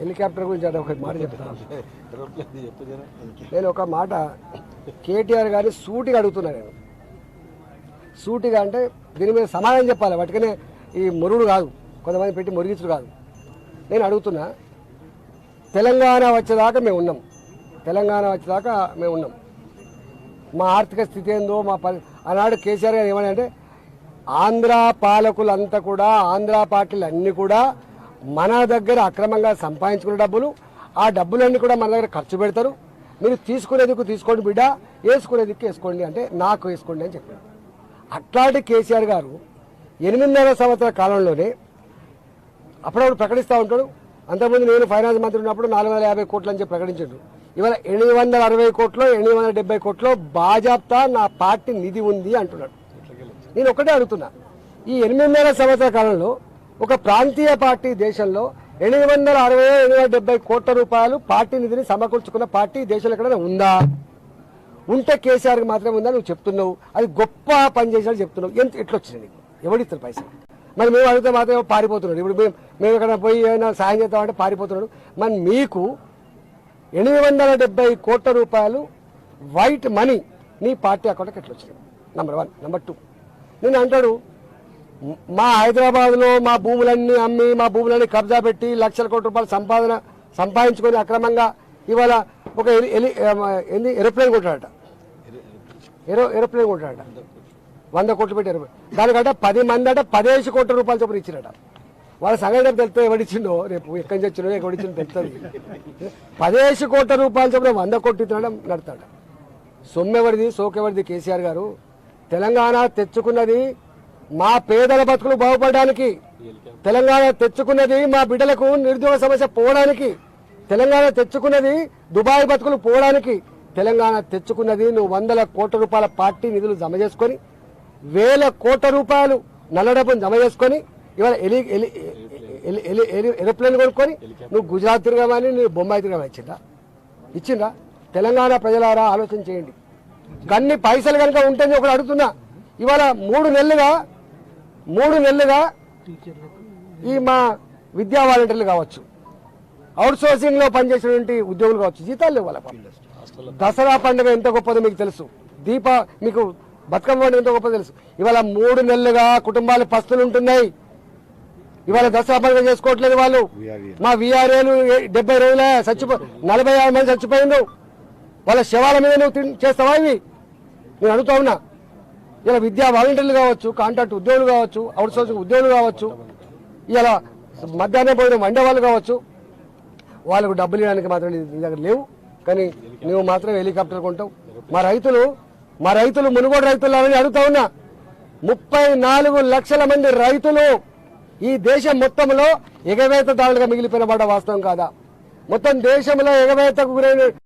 Helicopter గురించి అంటే ఒక మాట చెప్తాను. నేను ఒక మాట కేటీఆర్ గారిని సూటిగా అడుగుతున్నా నేను. సూటిగా అంటే దీని మీద సమాధానం చెప్పాలి. వాటికనే ఈ మురుగుడు కాదు. కొంతమంది పెట్టి మురిగించుడు కాదు. నేను అడుగుతున్నా తెలంగాణ వచ్చేదాకా మేము ఉన్నాం. తెలంగాణ వచ్చేదాకా మేము ఉన్నాం. మా ఆర్థిక స్థితి ఏందో మా పరి ఆనాడు కేసీఆర్ గారు ఏమని అంటే ఆంధ్ర పాలకులంతా కూడా ఆంధ్ర పార్టీలు అన్నీ కూడా మన దగ్గర అక్రమంగా సంపాదించుకున్న డబ్బులు ఆ డబ్బులన్నీ కూడా మన దగ్గర ఖర్చు పెడతారు. మీరు తీసుకునేందుకు తీసుకోండి బిడ్డ వేసుకునేందుకు వేసుకోండి అంటే నాకు వేసుకోండి అని చెప్పారు అట్లాంటి కేసీఆర్ గారు ఎనిమిదిన్నర సంవత్సరాల కాలంలోనే అప్పుడప్పుడు ప్రకటిస్తూ ఉంటాడు. అంతకుముందు నేను ఫైనాన్స్ మంత్రి ఉన్నప్పుడు నాలుగు వందల యాభై కోట్లు అని చెప్పి ప్రకటించాడు. ఇవాళ ఎనిమిది వందల అరవై కోట్లు ఎనిమిది వందల డెబ్బై కోట్లు బాజాప్తా నా పార్టీ నిధి ఉంది అంటున్నాడు. నేను ఒకటే అడుగుతున్నా. ఈ ఎనిమిదిన్నర సంవత్సరాల కాలంలో ఒక ప్రాంతీయ పార్టీ దేశంలో ఎనిమిది వందల అరవై ఎనిమిది వందల డెబ్బై కోట్ల రూపాయలు పార్టీ నిధిని సమకూర్చుకున్న పార్టీ దేశంలో ఎక్కడైనా ఉందా? ఉంటే కేసీఆర్కి మాత్రమే ఉందా నువ్వు చెప్తున్నావు? అది గొప్ప పని చేసినట్టు చెప్తున్నావు. ఎంత ఎట్లా వచ్చింది నీకు? ఎవడిస్తారు పైసలు? మరి మేము అడిగితే మాత్రం పారిపోతున్నాడు. ఇప్పుడు మేము మేము పోయి ఏమైనా సాయం చేద్దామంటే పారిపోతున్నాడు. మరి మీకు ఎనిమిది వందల డెబ్బై కోట్ల రూపాయలు వైట్ మనీ నీ పార్టీ అకౌంట్కి ఎట్లా వచ్చింది? నెంబర్ వన్ నెంబర్ టూ నేను అంటాడు మా హైదరాబాద్లో మా భూములన్నీ అమ్మి మా భూములన్నీ కబ్జా పెట్టి లక్షల కోట్ల రూపాయలు సంపాదన సంపాదించుకొని అక్రమంగా ఇవాళ ఒక ఎలి ఎలి ఏంది? ఏరోప్లేన్ కొట్టాడట. ఏరో ఏరోప్లేన్ కొట్టాడట. వంద కోట్లు పెట్టి ఏరోప్లేన్. దానికంటే పది మంది అంటే పదిహేను కోట్ల రూపాయలు చొప్పున ఇచ్చిరట. వాళ్ళ సంగతి తెలుస్తే ఎవడిచ్చిండో రేపు ఎక్కడి నుంచి వచ్చిండో ఎవడిచ్చిండో తెలుస్తుంది పదిహేను కోట్ల రూపాయలు చొప్పున వంద కోట్లు తినడం నడతాడు. సొమ్మెవరిది? సోకెవరిది? కేసీఆర్ గారు. తెలంగాణ తెచ్చుకున్నది మా పేదల బతుకులు బాగుపడడానికి తెలంగాణ తెచ్చుకున్నది మా బిడ్డలకు నిరుద్యోగ సమస్య పోవడానికి తెలంగాణ తెచ్చుకున్నది దుబాయ్ బతుకులు పోవడానికి తెలంగాణ తెచ్చుకున్నది నువ్వు వందల కోట్ల రూపాయల పార్టీ నిధులు జమ చేసుకొని వేల కోట్ల రూపాయలు నల్ల డబ్బును జమ చేసుకొని ఇవాళ ఎలి ఎలి ఎలి ఎలి ఎలి కొనుక్కొని నువ్వు గుజరాత్ తిరగమని నువ్వు బొంబాయి తిరగమని ఇచ్చిందా ఇచ్చిందా తెలంగాణ ప్రజలారా ఆలోచన చేయండి. కన్ని పైసలు కనుక ఉంటేనే ఒకటి అడుగుతున్నా ఇవాళ మూడు నెలలుగా మూడు నెలలుగా ఈ మా విద్యా వాలంటీర్లు కావచ్చు. అవుట్ సోర్సింగ్లో పనిచేసినటువంటి ఉద్యోగులు కావచ్చు జీతాలు లేవు వాళ్ళ దసరా పండుగ ఎంత గొప్పదో మీకు తెలుసు. దీప మీకు బతుకమ్మ పండుగ ఎంత గొప్పదో తెలుసు. ఇవాళ మూడు నెలలుగా కుటుంబాలు పస్తులు ఉంటున్నాయి ఇవాళ దసరా పండుగ చేసుకోవట్లేదు వాళ్ళు. మా విఆర్ఏలు డెబ్బై రోజుల చచ్చిపో నలభై ఆరు మంది చచ్చిపోయిండు వాళ్ళ శవాల మీద నువ్వు చేస్తావా ఇవి? నేను అడుగుతా ఉన్నా. ఇలా విద్యా వాలంటీర్లు కావచ్చు కాంట్రాక్ట్ ఉద్యోగులు కావచ్చు అవుట్ సోర్సింగ్ ఉద్యోగులు కావచ్చు ఇలా మధ్యాహ్నం భోజనం వండే వాళ్ళు కావచ్చు వాళ్ళకు డబ్బులు ఇవ్వడానికి మాత్రం నీ దగ్గర లేవు. కానీ నువ్వు మాత్రం హెలికాప్టర్ కొంటావు. మా రైతులు మా రైతులు మునుగోడు రైతులు అని అడుగుతా ఉన్నా ముప్పై నాలుగు లక్షల మంది రైతులు ఈ దేశం మొత్తంలో ఎగవేతదారులుగా మిగిలిపోయిన వాస్తవం కాదా? మొత్తం దేశంలో ఎగవేతకు గురైన